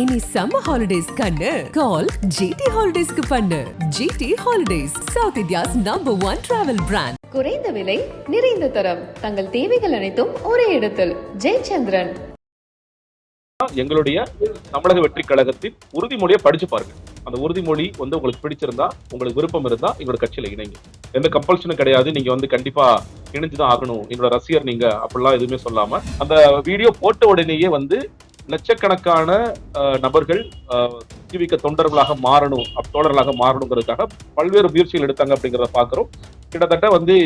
இனி summer holidays கண்ணு. கால் GT ஹாலிடேஸ்க்கு பண்ணு. GT holidays south India's number one travel brand குறைந்த விலை நிறைந்த தரம். தங்கள் தேவைகள் அனைத்தும் ஒரே இடத்தில். ஜெயச்சந்திரன். எங்களுடைய தமிழக வெற்றி கழகத்தின் உறுதிமொழியை படிச்சு பாருங்க. அந்த உறுதிமொழி வந்து உங்களுக்கு பிடிச்சிருந்தா உங்களுக்கு விருப்பம் இருந்தா எங்களோட கட்சியில இணைங்க. எந்த கம்பல்ஷனும் கிடையாது. நீங்க வந்து கண்டிப்பா இணைஞ்சுதான் ஆகணும். என்னோட ரசிகர் நீங்க அப்படிலாம் எதுவுமே சொல்லாம அந்த வீடியோ போட்ட உடனேயே வந்து லட்சக்கணக்கான அஹ், நபர்கள் ஜீவிக்க தொண்டர்களாக மாறணும் தோழர்களாக மாறணுங்கிறதுக்காக பல்வேறு முயற்சிகள் எடுத்தாங்க அப்படிங்கிறத பாக்குறோம் கிட்டத்தட்ட வந்து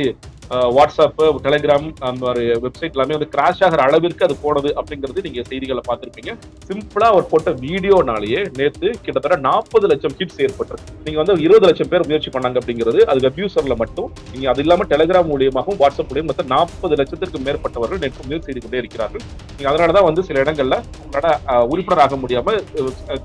வாட்ஸ்அப்பு டெலிகிராம் அந்த மாதிரி வெப்சைட் எல்லாமே வந்து கிராஷ் ஆகிற அளவிற்கு அது போனது அப்படிங்கிறது நீங்க செய்திகளை பார்த்துருப்பீங்க. சிம்பிளா அவர் போட்ட வீடியோனாலேயே நேற்று கிட்டத்தட்ட நாற்பது லட்சம் ஹிட்ஸ் ஏற்பட்டிருக்கு. நீங்க வந்து இருபது லட்சம் பேர் முயற்சி பண்ணாங்க அப்படிங்கிறது அது வெப்யூசர்ல மட்டும் நீங்க அது இல்லாம டெலிகிராம் மூலியமாகவும் வாட்ஸ்அப் மூலியம் மொத்தம் நாற்பது லட்சத்திற்கு மேற்பட்டவர்கள் நேற்று முயற்சி செய்து கொண்டே இருக்கிறார்கள் நீங்க அதனாலதான் வந்து சில இடங்கள்ல உங்களோட உறுப்பினராக ஆக முடியாம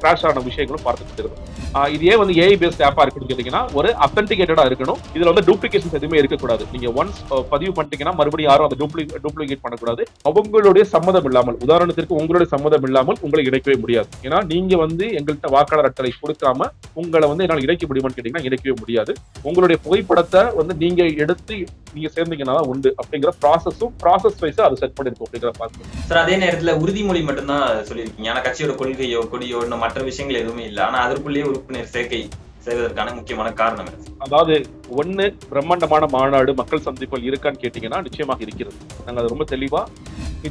கிராஷ் ஆன விஷயங்களும் பார்த்துட்டு இருக்கோம் இது ஏன் வந்து ஏஐ பேஸ்ட் ஆப்பா இருக்குன்னு கேட்டீங்கன்னா ஒரு அத்தன்டிகேட்டடா இருக்கணும். இதுல வந்து டூப்ளிகேஷன்ஸ் எதுவுமே இருக்கக்கூடாது. நீங்க ஒன்ஸ் பதிவு பண்ணிட்டீங்கன்னா மறுபடியும் யாரும் அதை டூப்ளி டூப்ளிகேட் பண்ணக்கூடாது. அவங்களுடைய சம்மதம் இல்லாமல் உதாரணத்திற்கு உங்களுடைய சம்மதம் இல்லாமல் உங்களை இணைக்கவே முடியாது. ஏன்னா நீங்க வந்து எங்கள்கிட்ட வாக்காளர் அட்டளை கொடுக்காம உங்களை வந்து என்னால் இணைக்க முடியுமான்னு கேட்டீங்கன்னா இணைக்கவே முடியாது. உங்களுடைய புகைப்படத்தை வந்து நீங்க எடுத்து நீங்க சேர்ந்தீங்கன்னா உண்டு அப்படிங்கிற ப்ராசஸும் ப்ராசஸ் வைஸா அது செட் பண்ணிருக்கும் அப்படிங்கிற பார்த்து சார் அதே நேரத்துல உறுதிமொழி மட்டும்தான் சொல்லியிருக்கீங்க. ஆனா கட்சியோட கொள்கையோ கொடியோ இன்னும் மற்ற விஷயங்கள் எதுவுமே இல்லை. ஆனா அதற்குள்ளேயே உறுப்பினர் சேர்க்கை செய்வதற்கான முக்கியமான காரணம் அதாவது ஒண்ணு பிரம்மாண்டமான மாநாடு மக்கள் சந்திப்புகள் இருக்கான்னு கேட்டீங்கன்னா நிச்சயமாக இருக்கிறது. நாங்க அது ரொம்ப தெளிவா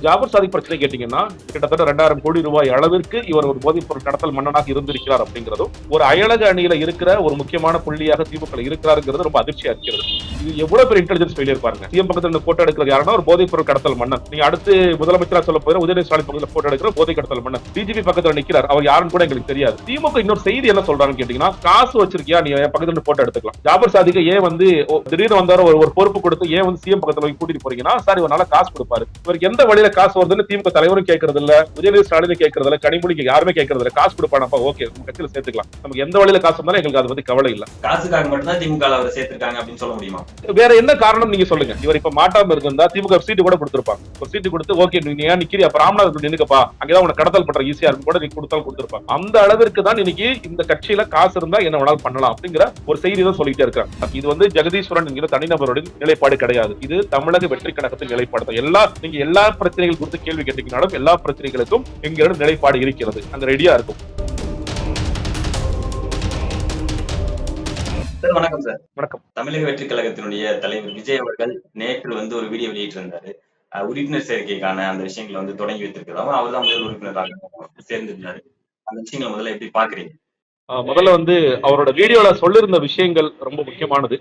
ஜாபர் சாதிக் பிரச்சனை கேட்டீங்கன்னா கிட்டத்தட்ட ரெண்டாயிரம் கோடி ரூபாய் அளவிற்கு இவர் ஒரு போதைப் பொருள் கடத்தல் மன்னனாக இருந்திருக்கிறார் அப்படிங்கிறதும் ஒரு அயலக அணியில இருக்கிற ஒரு முக்கியமான புள்ளியாக திமுக இருக்கிறாருங்கிறது ரொம்ப அதிர்ச்சியா இருக்கிறது இது எவ்வளவு பெரிய இன்டெலிஜென்ஸ் ஃபெயிலியர் பாருங்க. சிஎம் பக்கத்துல இந்த போட்டோ எடுக்கிறது யாருன்னா ஒரு போதைப் பொருள் கடத்தல் மன்னன். நீங்க அடுத்து முதலமைச்சரா சொல்ல போற உதயநிதி ஸ்டாலின் பக்கத்துல போட்டோ எடுக்கிற போதை கடத்தல் மன்னன். பிஜேபி பக்கத்துல நிக்கிறார். அவர் யாருன்னு கூட எங்களுக்கு தெரியாது. திமுக இன்னொரு செய்தி என்ன சொல்றாங்கன்னு கேட்டீங்கன்னா காசு வச்சிருக்கியா? நீ பக்கத்துல போட்டோ எடுத்துக்கலாம். ஜாபர் சாதிக்கு ஏன் வந்து திடீர்னு வந்தாரோ ஒரு ஒரு பொறுப்பு கொடுத்து ஏன் வந்து சிஎம் பக்கத்துல போய் கூட்டிட்டு போறீங்கன்னா சார் இவர் நல்லா காசு கொடுப்பாரு. இவருக்கு எந்த வழியில காசு வருதுன்னு திமுக தலைவரும் கேட்கறது இல்ல உதயநிதி ஸ்டாலினும் கேட்கறது இல்ல யாருமே கேட்கறது இல்ல காசு கொடுப்பானப்பா ஓகே உங்க கட்சியில சேர்த்துக்கலாம். நமக்கு எந்த வழியில காசு வந்தாலும் எங்களுக்கு அதை பத்தி கவலை இல்ல. காசுக்காக மட்டும்தான் திமுக அவர் சேர்த்திருக்காங்க அப்படின்னு சொல்ல முடியுமா? வேற என்ன காரணம் நீங்க சொல்லுங்க. இவர் இப்ப மாட்டாம இருந்தா திமுக சீட்டு கூட கொடுத்திருப்பாங்க. ஒரு சீட்டு கொடுத்து ஓகே நீ ஏன் நிக்கிறியா அப்ப ராமநாதபுரம் நின்னுக்கப்பா அங்கதான் உனக்கு கடத்தல் பண்ற ஈஸியா இருக்கும். கூட நீ கொடுத்தாலும் கொடுத்திருப்பாங்க. அந்த அளவிற்கு தான் இன்னைக்கு இந்த கட்சியில காசு இருந்தா என்ன வேணாலும் பண்ணலாம் அப்படிங்கிற ஒரு செய்தி தான் சொல்லிட்டே இருக்காங்க இது வந்து ஜெகதீஸ்வரன் என்கிற தனிநபருடைய நிலைப்பாடு கிடையாது. இது தமிழக வெற்றி கழகத்தின் நிலைப்பாடு தான் எல்லா நீங்க எல்லா பிரச்சனைகள் குறித்து கேள்வி கேட்டீங்கனாலும் எல்லா பிரச்சனைகளுக்கும் எங்களிடம் நிலைப்பாடு இருக்கிறது. அங்க ரெடியா இருக்கும். சார் வணக்கம் சார். வணக்கம். தமிழக வெற்றி கழகத்தினுடைய தலைவர் விஜய் அவர்கள் நேற்று வந்து ஒரு வீடியோ வெளியிட்டிருந்தாரு. உறுப்பினர் சேர்க்கைக்கான அந்த விஷயங்களை வந்து தொடங்கி வைத்திருக்கிறதாவும் அவர் தான் முதல் உறுப்பினராக சேர்ந்திருந்தாரு. அந்த விஷயங்களை முதல்ல எப்படி பாக்குறீங்க முதல்ல வந்து அவரோட வீடியோல சொல்லிருந்த விஷயங்கள் ரொம்ப முக்கியமானது.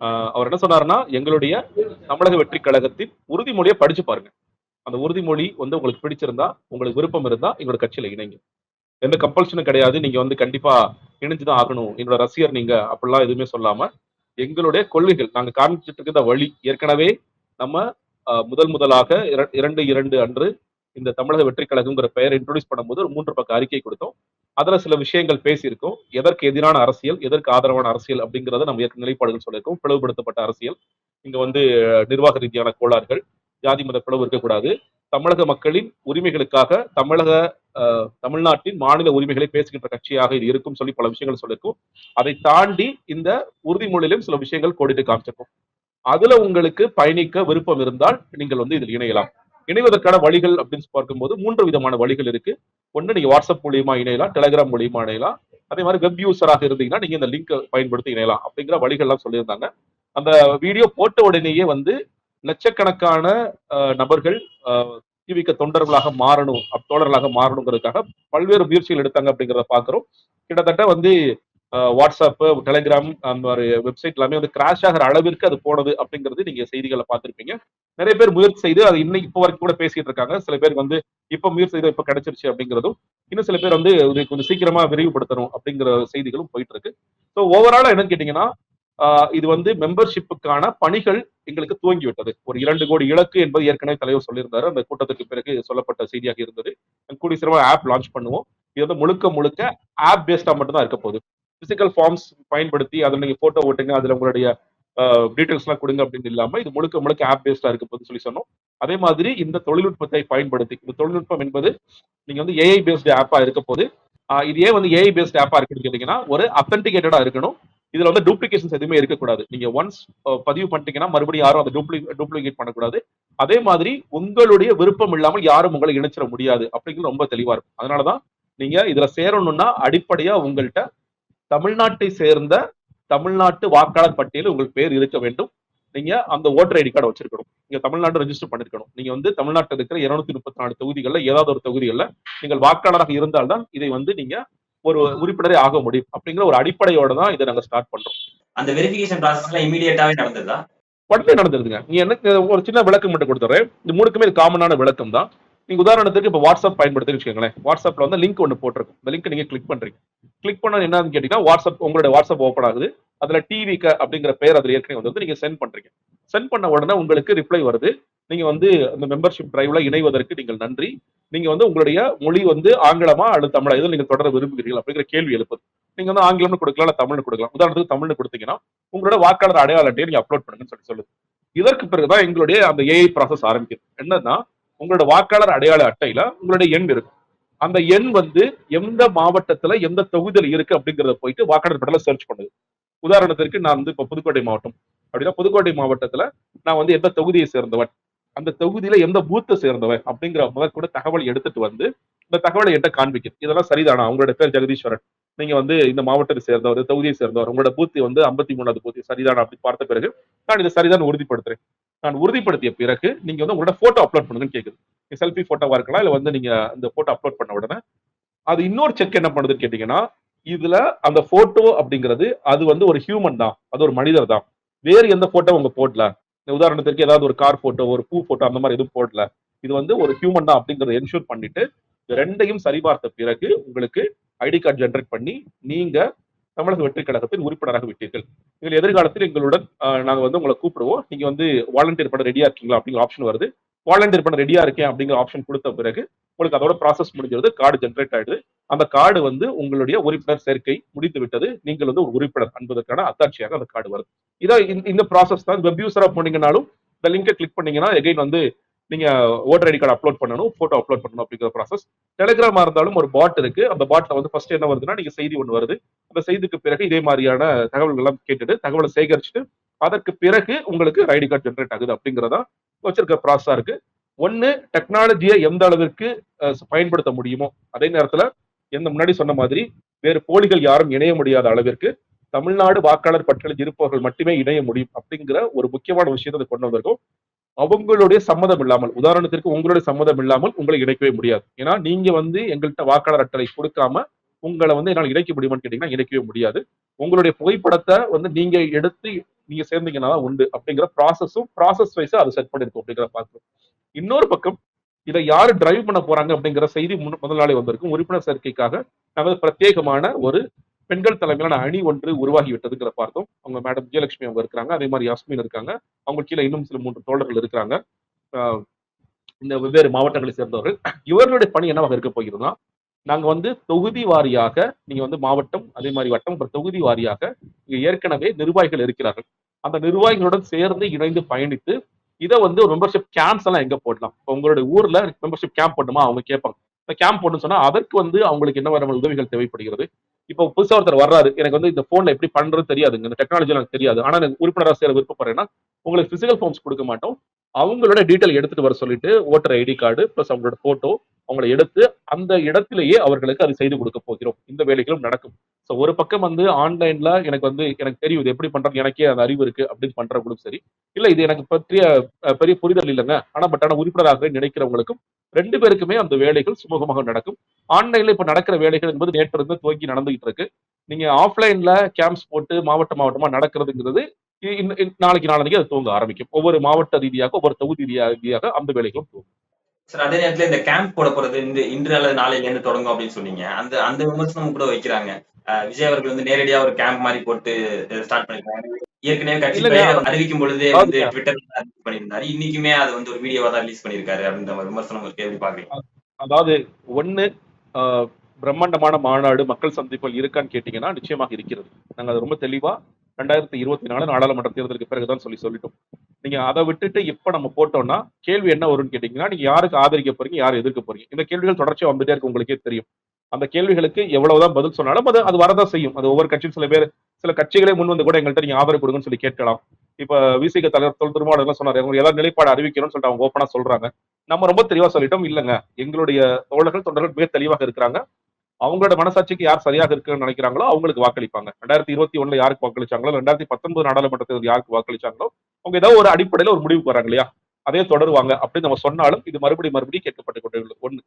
ஆஹ் அவர் என்ன சொன்னாருன்னா எங்களுடைய தமிழக வெற்றி கழகத்தின் உறுதிமொழியை படிச்சு பாருங்க. அந்த உறுதிமொழி வந்து உங்களுக்கு பிடிச்சிருந்தா உங்களுக்கு விருப்பம் இருந்தா எங்களோட கட்சியில இணைங்க. எந்த கம்பல்ஷனும் கிடையாது. நீங்க வந்து கண்டிப்பா இணைஞ்சுதான் ஆகணும். என்னோட ரசிகர் நீங்க அப்படிலாம் எதுவுமே சொல்லாம எங்களுடைய கொள்கைகள் நாங்க காமிச்சிட்டு இருக்கிற வழி. ஏற்கனவே நம்ம முதல் முதலாக இரண்டு இரண்டு அன்று இந்த தமிழக வெற்றி கழகங்கிற பெயர் இன்ட்ரோடியூஸ் பண்ணும்போது ஒரு மூன்று பக்க அறிக்கை கொடுத்தோம். அதுல சில விஷயங்கள் பேசியிருக்கோம். எதற்கு எதிரான அரசியல் எதற்கு ஆதரவான அரசியல் அப்படிங்கறத நம்ம ஏற்கனவே நிலைப்பாடுகள் சொல்லியிருக்கோம். பிளவுபடுத்தப்பட்ட அரசியல். இங்க வந்து நிர்வாக ரீதியான கோளாறுகள் ஜாதி மத பிளவு இருக்கக்கூடாது. தமிழக மக்களின் உரிமைகளுக்காக தமிழக அஹ், தமிழ்நாட்டின் மாநில உரிமைகளை பேசுகின்ற கட்சியாக இது இருக்கும் சொல்லி பல விஷயங்கள் சொல்லியிருக்கும். அதை தாண்டி இந்த உறுதிமொழியிலும் சில விஷயங்கள் கோடிட்டு காமிச்சிருக்கும். அதுல உங்களுக்கு பயணிக்க விருப்பம் இருந்தால் நீங்கள் வந்து இதில் இணையலாம். இணைவதற்கான வழிகள் அப்படின்னு பார்க்கும்போது மூன்று விதமான வழிகள் இருக்கு. ஒன்று நீங்க வாட்ஸ்அப் மூலியமா இணையலாம் டெலிகிராம் மூலியமா இணையலாம். அதே மாதிரி வெப் யூசராக இருந்தீங்கன்னா நீங்க இந்த லிங்க் பயன்படுத்தி இணையலாம் அப்படிங்கிற வழிகள்லாம் சொல்லியிருந்தாங்க. அந்த வீடியோ போட்ட உடனேயே வந்து லட்சக்கணக்கான நபர்கள் டிவிக்க தொண்டர்களாக மாறணும் தோழர்களாக மாறணுங்கிறதுக்காக பல்வேறு முயற்சிகள் எடுத்தாங்க அப்படிங்கிறத பாக்குறோம் கிட்டத்தட்ட வந்து வாட்ஸ்அப்பு வாட்ஸ்அப் டெலிகிராம் அந்த மாதிரி வெப்சைட் எல்லாமே வந்து கிராஷ் ஆகிற அளவிற்கு அது போனது அப்படிங்கிறது நீங்க செய்திகளை பார்த்திருப்பீங்க. நிறைய பேர் முயற்சி செய்து அது இன்னைக்கு இப்போ வரைக்கும் கூட பேசிட்டு இருக்காங்க. சில பேர் வந்து இப்ப முயற்சி செய்து இப்ப கிடைச்சிருச்சு அப்படிங்கிறதும் இன்னும் சில பேர் வந்து இது கொஞ்சம் சீக்கிரமா விரிவுபடுத்தணும் அப்படிங்கிற செய்திகளும் போயிட்டு இருக்கு ஸோ ஓவராலா என்னன்னு கேட்டீங்கன்னா இது வந்து மெம்பர்ஷிப்புக்கான பணிகள் எங்களுக்கு துவங்கி விட்டது ஒரு இரண்டு கோடி இலக்கு என்பது ஏற்கனவே தலைவர் சொல்லியிருந்தாரு. அந்த கூட்டத்துக்கு பிறகு சொல்லப்பட்ட செய்தியாக இருந்தது. கூடிய சிறமா ஆப் லான்ச் பண்ணுவோம். இது வந்து முழுக்க முழுக்க ஆப் பேஸ்டா மட்டும் தான் இருக்க போகுது. பிசிக்கல் ஃபார்ம்ஸ் பயன்படுத்தி அதில் நீங்க ஃபோட்டோ ஓட்டுங்க அதுல உங்களுடைய டீட்டெயில்ஸ்லாம் எல்லாம் கொடுங்க அப்படின்னு இல்லாம இது முழுக்க முழுக்க ஆப் பேஸ்டா இருக்க போகுதுன்னு சொல்லி சொன்னோம். அதே மாதிரி இந்த தொழில்நுட்பத்தை பயன்படுத்தி இந்த தொழில்நுட்பம் என்பது நீங்க வந்து ஏஐ பேஸ்டு ஆப்பா இருக்க போது இது ஏன் வந்து ஏஐ பேஸ்ட் ஆப்பா இருக்குன்னு கேட்டிங்கன்னா ஒரு அத்தன்டிகேட்டடாக இருக்கணும். இதுல வந்து டூப்ளிகேஷன்ஸ் எதுவுமே இருக்கக்கூடாது. நீங்க ஒன்ஸ் பதிவு பண்ணிட்டீங்கன்னா மறுபடியும் யாரும் அதை டூப்ளி டூப்ளிகேட் பண்ணக்கூடாது. அதே மாதிரி உங்களுடைய விருப்பம் இல்லாமல் யாரும் உங்களை இணைச்சிட முடியாது அப்படிங்கிறது ரொம்ப தெளிவாக இருக்கும். அதனால தான் நீங்க இதுல சேரணும்னா அடிப்படையாக உங்கள்கிட்ட தமிழ்நாட்டை சேர்ந்த தமிழ்நாட்டு வாக்காளர் பட்டியலில் உங்கள் பேர் இருக்க வேண்டும். நீங்க அந்த ஓட்டர் ஐடி கார்டு வச்சிருக்கணும். நீங்க தமிழ்நாடு ரெஜிஸ்டர் பண்ணிருக்கணும். நீங்க வந்து தமிழ்நாட்டில் இருக்கிற இருநூத்தி முப்பத்தி நாலு தொகுதிகள்ல ஏதாவது ஒரு தொகுதிகள்ல நீங்கள் வாக்காளராக இருந்தால்தான் இதை வந்து நீங்க ஒரு உறுப்பினரே ஆக முடியும். அப்படிங்கிற ஒரு அடிப்படையோட தான் இதை நாங்க ஸ்டார்ட் பண்றோம். அந்த வெரிஃபிகேஷன் ப்ராசஸ்ல இமீடியட்டாவே நடந்ததா? உடனே நடந்துருதுங்க நீ எனக்கு ஒரு சின்ன விளக்கம் மட்டும் கொடுத்துறேன். இந்த மூணுக்குமே காமனான விளக்கம் தான் நீங்க உதாரணத்துக்கு இப்போ வாட்ஸ்அப் பயன்படுத்துன்னு வச்சுக்கோங்களேன். வாட்ஸ்அப்ல வந்து லிங்க் ஒன்று போட்டிருக்கும். இந்த லிங்க் நீங்க கிளிக் பண்றீங்க. கிளிக் பண்ண என்னன்னு கேட்டீங்கன்னா வாட்ஸ்அப் உங்களுடைய வாட்ஸ்அப் ஓப்பன் ஆகுது. அதுல டிவி அப்படிங்கிற பேர் அதுல ஏற்கனவே வந்து நீங்க சென்ட் பண்றீங்க. சென்ட் பண்ண உடனே உங்களுக்கு ரிப்ளை வருது. நீங்க வந்து அந்த மெம்பர்ஷிப் டிரைவ்ல இணைவதற்கு நீங்கள் நன்றி. நீங்க வந்து உங்களுடைய மொழி வந்து ஆங்கிலமா அல்லது தமிழா? இதில் நீங்க தொடர விரும்புகிறீர்கள் அப்படிங்கிற கேள்வி எழுப்புது. நீங்க வந்து ஆங்கிலம்னு கொடுக்கலாம் இல்ல தமிழ்னு கொடுக்கலாம். உதாரணத்துக்கு தமிழ்னு கொடுத்தீங்கன்னா உங்களோட வாக்காளர் அடையாள அட்டையை நீங்க அப்லோட் பண்ணுங்கன்னு சொல்லி சொல்லுது. இதற்கு பிறகுதான் எங்களுடைய அந்த ஏஐ ப்ராசஸ் ஆரம்பிக்குது. என்னன்னா உங்களோட வாக்காளர் அடையாள அட்டையில உங்களுடைய எண் இருக்கும் அந்த எண் வந்து எந்த மாவட்டத்துல எந்த தொகுதியில் இருக்கு அப்படிங்கறத போயிட்டு வாக்காளர் பட்டியல சர்ச் பண்ணுது. உதாரணத்திற்கு நான் வந்து இப்ப புதுக்கோட்டை மாவட்டம். அப்படின்னா புதுக்கோட்டை மாவட்டத்துல நான் வந்து எந்த தொகுதியை சேர்ந்தவன்? அந்த தொகுதியில எந்த பூத்தை சேர்ந்தவன் அப்படிங்கிற முதல் கூட தகவல் எடுத்துட்டு வந்து இந்த தகவலை என்கிட்ட காண்பிக்குது இதெல்லாம் சரிதானா? உங்களோட பேர் ஜெகதீஸ்வரன். நீங்க வந்து இந்த மாவட்டத்தை சேர்ந்தவர் தொகுதியை சேர்ந்தவர் உங்களோட பூத்தி வந்து ஐம்பத்தி மூணாவது பூத்தி சரிதான் அப்படி பார்த்த பிறகு நான் இதை சரிதான் உறுதிப்படுத்துறேன். நான் உறுதிப்படுத்திய பிறகு நீங்க வந்து உங்களோட போட்டோ அப்லோட் பண்ணுங்கன்னு கேக்குது. செல்ஃபி போட்டோவா இருக்கலாம் இல்ல வந்து நீங்க இந்த போட்டோ அப்லோட் பண்ண உடனே. அது இன்னொரு செக் என்ன பண்ணுதுன்னு கேட்டீங்கன்னா இதுல அந்த போட்டோ அப்படிங்கிறது அது வந்து ஒரு ஹியூமன் தான். அது ஒரு மனிதர் தான். வேறு எந்த போட்டோ உங்க போடல? இந்த உதாரணத்திற்கு ஏதாவது ஒரு கார் போட்டோ ஒரு பூ போட்டோ அந்த மாதிரி எதுவும் போடல. இது வந்து ஒரு ஹியூமன் தான் அப்படிங்கறத என்ஷூர் பண்ணிட்டு ரெண்டையும் சரிபார்த்த பிறகு உங்களுக்கு ஐடி கார்டு ஜெனரேட் பண்ணி நீங்க தமிழக வெற்றி கழகத்தின் உறுப்பினராக விட்டீர்கள். இதில் எதிர்காலத்தில் எங்களுடன் ஆஹ், நாங்க வந்து உங்களை கூப்பிடுவோம். நீங்க வந்து வாலண்டியர் பண்ண ரெடியா இருக்கீங்களா அப்படிங்கிற ஆப்ஷன் வருது. வாலண்டியர் பண்ண ரெடியா இருக்கேன் அப்படிங்கிற ஆப்ஷன் கொடுத்த பிறகு உங்களுக்கு அதோட ப்ராசஸ் முடிஞ்சிருது கார்டு ஜென்ரேட் ஆயிடுது. அந்த கார்டு வந்து உங்களுடைய உறுப்பினர் சேர்க்கை முடித்து விட்டது. நீங்கள் வந்து ஒரு உறுப்பினர் என்பதற்கான அத்தாட்சியாக அந்த கார்டு வருது. இதான் இந்த- இந்த ப்ராசஸ் தான். வெப் யூசரா போனீங்கனாலும் இந்த லிங்கை கிளிக் பண்ணீங்கன்னா எகைன் வந்து நீங்க ஓட்டர் ஐடி கார்டு அப்லோட் பண்ணணும் போட்டோ அப்லோட் பண்ணணும் அப்படிங்கிற ப்ராசஸ் டெலிகிராமா இருந்தாலும் ஒரு பாட் இருக்கு. அந்த பாட்ல வந்து ஃபர்ஸ்ட் என்ன வருதுன்னா நீங்க செய்தி ஒன்று வருது. அந்த செய்திக்கு பிறகு இதே மாதிரியான தகவல்கள் எல்லாம் கேட்டுட்டு தகவலை சேகரிச்சுட்டு அதற்கு பிறகு உங்களுக்கு ஐடி கார்டு ஜென்ரேட் ஆகுது அப்படிங்கிறதா வச்சிருக்க ப்ராசஸா இருக்கு. ஒன்னு டெக்னாலஜியை எந்த அளவிற்கு பயன்படுத்த முடியுமோ அதே நேரத்துல எந்த முன்னாடி சொன்ன மாதிரி வேறு போலிகள் யாரும் இணைய முடியாத அளவிற்கு தமிழ்நாடு வாக்காளர் பட்டியலில் இருப்பவர்கள் மட்டுமே இணைய முடியும் அப்படிங்கிற ஒரு முக்கியமான விஷயத்தை கொண்டு வந்திருக்கோம். அவங்களுடைய சம்மதம் இல்லாமல் உதாரணத்திற்கு உங்களுடைய சம்மதம் இல்லாமல் உங்களை இணைக்கவே முடியாது. ஏன்னா நீங்க வந்து எங்கள்கிட்ட வாக்காளர் அட்டளை கொடுக்காம உங்களை வந்து என்னால் இணைக்க முடியுமான்னு கேட்டீங்கன்னா இணைக்கவே முடியாது. உங்களுடைய புகைப்படத்தை வந்து நீங்க எடுத்து நீங்க சேர்ந்தீங்கன்னா தான் உண்டு அப்படிங்கிற ப்ராசஸும் ப்ராசஸ் வைஸா அது செட் பண்ணிருக்கும் அப்படிங்கிற பார்க்கணும் இன்னொரு பக்கம் இதை யாரு டிரைவ் பண்ண போறாங்க அப்படிங்கிற செய்தி முன்ன- முதல் நாளே வந்திருக்கும். உறுப்பினர் சேர்க்கைக்காக நமது பிரத்யேகமான ஒரு பெண்கள் தலைமையிலான அணி ஒன்று உருவாகி விட்டதுங்கிற பார்த்தோம். அவங்க மேடம் விஜயலட்சுமி அவங்க இருக்கிறாங்க அதே மாதிரி யாஸ்மின் இருக்காங்க. அவங்க கீழே இன்னும் சில மூன்று தோழர்கள் இருக்கிறாங்க. ஆஹ் இந்த வெவ்வேறு மாவட்டங்களை சேர்ந்தவர்கள். இவர்களுடைய பணி என்னவாக இருக்க போகிறதுனா நாங்கள் வந்து தொகுதி வாரியாக நீங்கள் வந்து மாவட்டம் அதே மாதிரி வட்டம் அப்புறம் தொகுதி வாரியாக இங்கே ஏற்கனவே நிர்வாகிகள் இருக்கிறார்கள். அந்த நிர்வாகிகளுடன் சேர்ந்து இணைந்து பயணித்து இதை வந்து ஒரு மெம்பர்ஷிப் கேம்ப்ஸ் எல்லாம் எங்கே போடலாம்? இப்போ உங்களுடைய ஊரில் மெம்பர்ஷிப் கேம்ப் போடணுமா? அவங்க கேட்பாங்க. இந்த கேம்ப் போடணும்னு சொன்னால் அதற்கு வந்து அவங்களுக்கு என்ன வர உதவிகள் தேவைப்படுகிறது? இப்போ புதுசாக ஒருத்தர் வர்றாரு. எனக்கு வந்து இந்த ஃபோனில் எப்படி பண்ணுறது தெரியாதுங்க. இந்த டெக்னாலஜி எனக்கு தெரியாது. ஆனால் எனக்கு உறுப்பினராக சேர விருப்பப்படுறேன்னா உங்களுக்கு பிசிக்கல் ஃபார்ம்ஸ் கொடுக்க மாட்டோம். அவங்களோட டீட்டெயில் எடுத்துகிட்டு வர சொல்லிட்டு ஓட்டர் ஐடி கார்டு ப்ளஸ் அவங்களோட ஃபோட்டோ அவங்களை எடுத்து அந்த இடத்திலேயே அவர்களுக்கு அது செய்து கொடுக்க போகிறோம். இந்த வேலைகளும் நடக்கும். ஸோ ஒரு பக்கம் வந்து ஆன்லைன்ல எனக்கு வந்து எனக்கு தெரியும் இது எப்படி பண்றது எனக்கே அந்த அறிவு இருக்கு அப்படின்னு பண்றவங்களும் சரி. இல்லை இது எனக்கு பற்றிய பெரிய புரிதல் இல்லைங்க. ஆனா பட் ஆனால் உறுப்பினராக நினைக்கிறவங்களுக்கும் ரெண்டு பேருக்குமே அந்த வேலைகள் சுமூகமாக நடக்கும். ஆன்லைன்ல இப்ப நடக்கிற வேலைகள் என்பது நேற்று இருந்து துவங்கி நடந்துகிட்டு இருக்கு. நீங்க ஆஃப்லைன்ல கேம்ப்ஸ் போட்டு மாவட்ட மாவட்டமா நடக்கிறதுங்கிறது இன்ன- நாளைக்கு நாளைக்கு அது தூங்க ஆரம்பிக்கும். ஒவ்வொரு மாவட்ட ரீதியாக ஒவ்வொரு தொகுதி ரீதியாக அந்த வேலைகளும் தூங்கும் சார் அதே நேரத்துல இந்த கேம்ப் போட போறது இந்த இன்று அல்லது நாளையில இருந்து தொடங்கும் அப்படின்னு சொன்னீங்க. அந்த அந்த விமர்சனம் கூட வைக்கிறாங்க. விஜய் அவர்கள் வந்து நேரடியா ஒரு கேம்ப் மாதிரி போட்டு ஸ்டார்ட் பண்ணிருக்காங்க ஏற்கனவே கட்சி அறிவிக்கும் பொழுதே வந்து அறிவிப்பு பண்ணியிருந்தாரு. இன்னைக்குமே அது வந்து ஒரு வீடியோவா தான் ரிலீஸ் பண்ணிருக்காரு அப்படின்ற விமர்சனம் எப்படி பாக்குறீங்க அதாவது ஒண்ணு பிரம்மாண்டமான மாநாடு மக்கள் சந்திப்புகள் இருக்கான்னு கேட்டீங்கன்னா நிச்சயமாக இருக்கிறது. நாங்க அது ரொம்ப தெளிவா ரெண்டாயிரத்தி இருபத்தி நாலு நாடாளுமன்ற தேர்தலுக்கு பிறகுதான் சொல்லி சொல்லிட்டோம். நீங்க அதை விட்டுட்டு இப்ப நம்ம போட்டோம்னா கேள்வி என்ன வரும்னு கேட்டீங்கன்னா நீங்க யாருக்கு ஆதரிக்க போறீங்க யார் எதிர்க்க போறீங்க? இந்த கேள்விகள் தொடர்ச்சியா வந்துட்டே இருக்கு உங்களுக்கே தெரியும். அந்த கேள்விகளுக்கு எவ்வளவுதான் பதில் சொன்னாலும் அது அது வரதான் செய்யும். அது ஒவ்வொரு கட்சியும் சில பேர் சில கட்சிகளே முன் வந்து கூட எங்கள்கிட்ட நீங்க ஆதரவு கொடுங்கன்னு சொல்லி கேட்கலாம். இப்ப விசிக தலைவர் தொல் திருமாவளவன் சொன்னார் அவங்க ஏதாவது நிலைப்பாடு அறிவிக்கணும்னு சொல்லிட்டு அவங்க ஓப்பனா சொல்றாங்க. நம்ம ரொம்ப தெளிவா சொல்லிட்டோம் இல்லைங்க. எங்களுடைய தோழர்கள் தொண்டர்கள் மிக தெளிவாக இருக்கிறாங்க. அவங்களோட மனசாட்சிக்கு யார் சரியாக இருக்குன்னு நினைக்கிறாங்களோ அவங்களுக்கு வாக்களிப்பாங்க. ரெண்டாயிரத்தி இருபத்தி ஒண்ணுல யாருக்கு வாக்களிச்சாங்களோ ரெண்டாயிரத்தி பத்தொன்பது நாடாளுமன்ற தேர்தல் யாருக்கு வாக்களிச்சாங்களோ அவங்க ஏதோ ஒரு அடிப்படையில ஒரு முடிவுக்கு வராங்க இல்லையா? அதே தொடருவாங்க அப்படின்னு நம்ம சொன்னாலும் இது மறுபடியும் மறுபடியும் கேட்கப்பட்டு கொண்டு ஒண்ணு.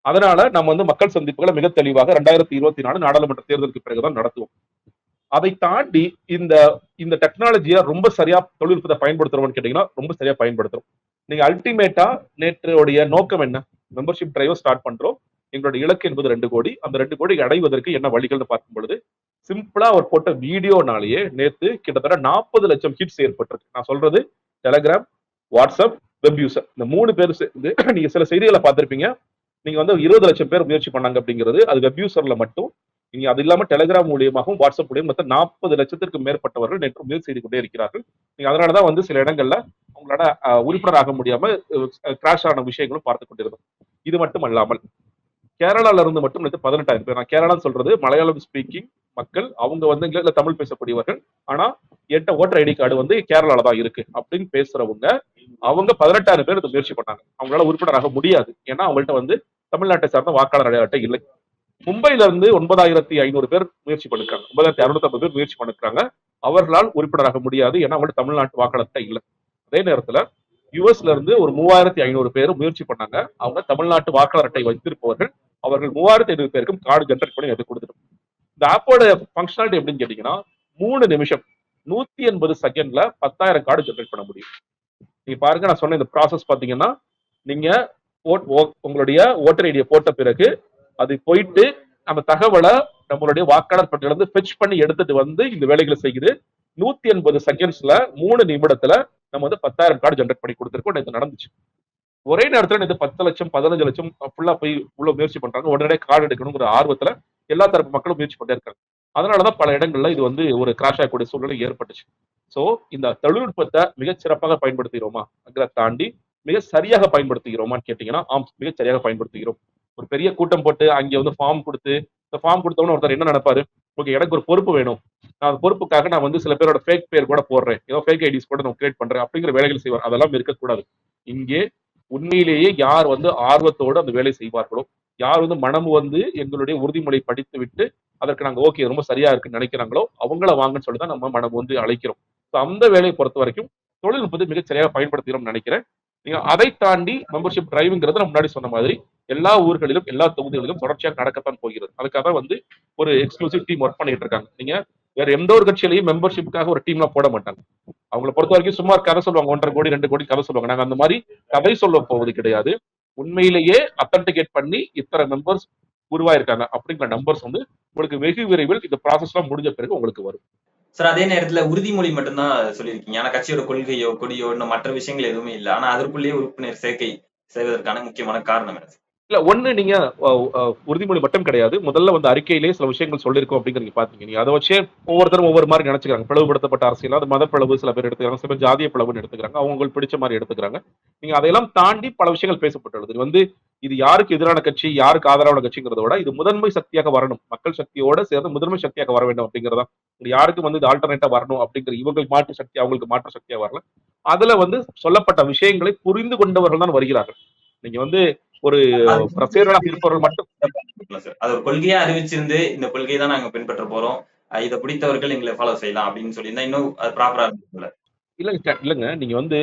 அதனால நம்ம வந்து மக்கள் சந்திப்புகளை மிக தெளிவாக ரெண்டாயிரத்தி இருபத்தி நாலு நாடாளுமன்ற தேர்தலுக்கு பிறகுதான் நடத்துவோம். அதை தாண்டி இந்த இந்த டெக்னாலஜியை ரொம்ப சரியா தொழில்நுட்பத்தை பயன்படுத்துறோம்னு கேட்டீங்கன்னா ரொம்ப சரியா பயன்படுத்துறோம். நீங்க அல்டிமேட்டா நேற்றுடைய நோக்கம் என்ன? மெம்பர்ஷிப் டிரைவ் ஸ்டார்ட் பண்றோம். எங்களுடைய இலக்கு என்பது ரெண்டு கோடி. அந்த ரெண்டு கோடி அடைவதற்கு என்ன வழிகள்னு பார்க்கும் பொழுது சிம்பிளா அவர் போட்ட வீடியோனாலேயே நேத்து கிட்டத்தட்ட நாற்பது லட்சம் ஹிட்ஸ் ஏற்பட்டிருக்கு. நான் சொல்றது டெலகிராம் வாட்ஸ்அப் வெப் யூசர் இந்த மூணு பேர் சேர்ந்து நீங்க சில செய்திகளை பார்த்திருப்பீங்க. நீங்க வந்து இருபது லட்சம் பேர் முயற்சி பண்ணாங்க அப்படிங்கிறது அது வெப் யூசர்ல மட்டும். நீங்க அது இல்லாம டெலிகிராம் மூலியமாகவும் வாட்ஸ்அப் மூலியம் மொத்தம் நாற்பது லட்சத்திற்கு மேற்பட்டவர்கள் நேற்று முயற்சி செய்து கொண்டே இருக்கிறார்கள். நீங்க அதனாலதான் வந்து சில இடங்கள்ல உங்களால உறுப்பினராக முடியாம கிராஷ் ஆன விஷயங்களும் பார்த்து கொண்டிருந்தோம். இது மட்டும் அல்லாமல் கேரளால இருந்து மட்டும் நேற்று பதினெட்டாயிரம் பேர். நான் கேரளா சொல்றது மலையாளம் ஸ்பீக்கிங் மக்கள் அவங்க வந்து இல்ல தமிழ் பேசக்கூடியவர்கள். ஆனா எட்ட ஓட்டர் ஐடி கார்டு வந்து கேரளால தான் இருக்கு அப்படின்னு பேசுறவங்க அவங்க பதினெட்டாயிரம் பேர் இதை முயற்சி பண்ணாங்க. அவங்களால உறுப்பினராக முடியாது. ஏன்னா அவங்கள்ட்ட வந்து தமிழ்நாட்டை சார்ந்த வாக்காளர் அடையாள அட்டை இல்லை. மும்பையில இருந்து ஒன்பதாயிரத்தி ஐநூறு பேர் முயற்சி பண்ணிருக்காங்க. ஒன்பதாயிரத்தி அறுநூத்தி ஐம்பது பேர் முயற்சி பண்ணிருக்காங்க. அவர்களால் உறுப்பினராக முடியாது. ஏன்னா அவங்கள்ட்ட தமிழ்நாட்டு வாக்காளர் அட்டை இல்லை. அதே நேரத்துல யுஎஸ்ல இருந்து ஒரு மூவாயிரத்தி ஐநூறு பேர் முயற்சி பண்ணாங்க. அவங்க தமிழ்நாட்டு வாக்காளர் அட்டை வைத்திருப்பவர்கள். அவர்கள் மூவாயிரத்தி ஐநூறு பேருக்கும் கார்டு ஜென்ரேட் பண்ணி எடுத்து கொடுத்துடும் இந்த ஆப்போட ஃபங்க்ஷனாலிட்டி எப்படின்னு கேட்டீங்கன்னா மூணு நிமிஷம் நூத்தி எண்பது செகண்ட்ல பத்தாயிரம் கார்டு ஜென்ரேட் பண்ண முடியும். நீங்க பாருங்க நான் சொன்ன இந்த ப்ராசஸ் பாத்தீங்கன்னா நீங்க ஓ- உங்களுடைய ஓட்டர் ஐடியை போட்ட பிறகு அது போயிட்டு அந்த தகவலை நம்மளுடைய வாக்காளர் பட்டியல இருந்து ஃபெச் பண்ணி எடுத்துட்டு வந்து இந்த வேலைகளை செய்யுது. நூத்தி எண்பது செகண்ட்ஸ்ல மூணு நிமிடத்துல நம்ம வந்து பத்தாயிரம் கார்டு ஜென்ரேட் பண்ணி கொடுத்துருக்கோம். இது நடந்துச்சு. ஒரே நேரத்துல இது பத்து லட்சம் பதினஞ்சு லட்சம் ஃபுல்லா போய் உள்ள முயற்சி பண்றாங்க. உடனே கார்டு எடுக்கணுங்கிற ஆர்வத்துல எல்லா தரப்பு மக்களும் முயற்சி பண்ணிட்டே இருக்காங்க. அதனாலதான் பல இடங்கள்ல இது வந்து ஒரு கிராஷ் ஆகக்கூடிய சூழ்நிலை ஏற்பட்டுச்சு. சோ இந்த தொழில்நுட்பத்தை மிக சிறப்பாக பயன்படுத்துகிறோமா அங்கிறத தாண்டி மிக சரியாக பயன்படுத்துகிறோமான்னு கேட்டீங்கன்னா ஆம் மிக சரியாக பயன்படுத்துகிறோம். ஒரு பெரிய கூட்டம் போட்டு அங்க வந்து ஃபார்ம் கொடுத்து இந்த ஃபார்ம் கொடுத்தவன ஒருத்தர் என்ன நினைப்பாரு? ஓகே எனக்கு ஒரு பொறுப்பு வேணும். நான் அந்த பொறுப்புக்காக நான் வந்து சில பேரோட ஃபேக் பேர் கூட போடுறேன். ஏதோ ஃபேக் ஐடிஸ் கூட நான் கிரியேட் பண்றேன். அப்படிங்கிற வேலைகள் செய்வார். அதெல்லாம் இருக்கக்கூடாது. இங்கே உண்மையிலேயே யார் வந்து ஆர்வத்தோடு அந்த வேலை செய்வார்களோ யார் வந்து மனம் வந்து எங்களுடைய உறுதிமொழி படித்து விட்டு அதற்கு நாங்கள் ஓகே ரொம்ப சரியா இருக்குன்னு நினைக்கிறாங்களோ அவங்கள வாங்கன்னு சொல்லி தான் நம்ம மனம் வந்து அழைக்கிறோம். ஸோ அந்த வேலையை பொறுத்த வரைக்கும் தொழில்நுட்பத்தை மிக சரியாக பயன்படுத்துகிறோம்னு நினைக்கிறேன். நீங்க அதை தாண்டி மெம்பர்ஷிப் டிரைவுங்கிறது நான் முன்னாடி சொன்ன மாதிரி எல்லா ஊர்களிலும் எல்லா தொகுதிகளிலும் தொடர்ச்சியாக நடக்கத்தான் போகிறது. அதுக்காக வந்து ஒரு எக்ஸ்க்ளூசிவ் டீம் ஒர்க் பண்ணிட்டு இருக்காங்க. நீங்க வேற எந்த ஒரு கட்சியிலையும் மெம்பர்ஷிப்புக்காக ஒரு டீம்லாம் போட மாட்டாங்க. அவங்கள பொறுத்த வரைக்கும் சும்மா கதை சொல்லுவாங்க ஒன்றரை கோடி ரெண்டு கோடி கதை சொல்லுவாங்க. நாங்க அந்த மாதிரி கதை சொல்ல போவது கிடையாது. உண்மையிலேயே அத்தன்டிகேட் பண்ணி இத்தனை மெம்பர்ஸ் உருவாயிருக்காங்க அப்படிங்கிற நம்பர்ஸ் வந்து உங்களுக்கு வெகு விரைவில் இந்த எல்லாம் முடிஞ்ச பிறகு உங்களுக்கு வரும். சார் அதே நேரத்துல உறுதிமொழி மட்டும்தான் சொல்லியிருக்கீங்க. ஆனா கட்சியோட கொள்கையோ கொடியோ இன்னும் மற்ற விஷயங்கள் எதுவுமே இல்லை. ஆனா அதற்குள்ளேயே உறுப்பினர் சேர்க்கை செய்வதற்கான முக்கியமான காரணம் என்ன? இல்ல ஒண்ணு நீங்க உறுதிமொழி மட்டும் கிடையாது. முதல்ல வந்து அறிக்கையிலே சில விஷயங்கள் சொல்லியிருக்கோம் அப்படிங்கிறீங்க பாத்தீங்க. நீங்க அதை வச்சே ஒவ்வொருத்தரும் ஒவ்வொரு மாதிரி நினைச்சுக்கிறாங்க. பிளவுபடுத்தப்பட்ட அரசியல் அது மத பிளவு சில பேர் எடுத்துக்கிறாங்க. சில பேர் ஜாதிய பிளவுன்னு எடுத்துக்கிறாங்க. அவங்க உங்களுக்கு பிடிச்ச மாதிரி எடுத்துக்கிறாங்க. நீங்க அதையெல்லாம் தாண்டி பல விஷயங்கள் பேசப்பட்டுள்ளது. இது வந்து இது யாருக்கு எதிரான கட்சி யாருக்கு ஆதரவான கட்சிங்கிறத விட இது முதன்மை சக்தியாக வரணும். மக்கள் சக்தியோட சேர்ந்து முதன்மை சக்தியாக வர வேண்டும் அப்படிங்கிறதா. இது யாருக்கு வந்து இது ஆல்டர்னேட்டா வரணும் அப்படிங்கிற இவங்களுக்கு மாற்று சக்தி அவங்களுக்கு மாற்று சக்தியா வரல. அதுல வந்து சொல்லப்பட்ட விஷயங்களை புரிந்து கொண்டவர்கள் தான் வருகிறார்கள். நீங்க வந்து ஒரு இருப்பவர்கள் மட்டும் சார் அது ஒரு கொள்கையா அறிவிச்சிருந்து இந்த கொள்கையை தான் நாங்க பின்பற்ற போறோம். இதை பிடித்தவர்கள் எங்களை ஃபாலோ செய்யலாம் அப்படின்னு சொல்லியிருந்தா இன்னும் அது ப்ராப்பரா இருக்கும்ல இல்லைங்க இல்லைங்க. நீங்க வந்து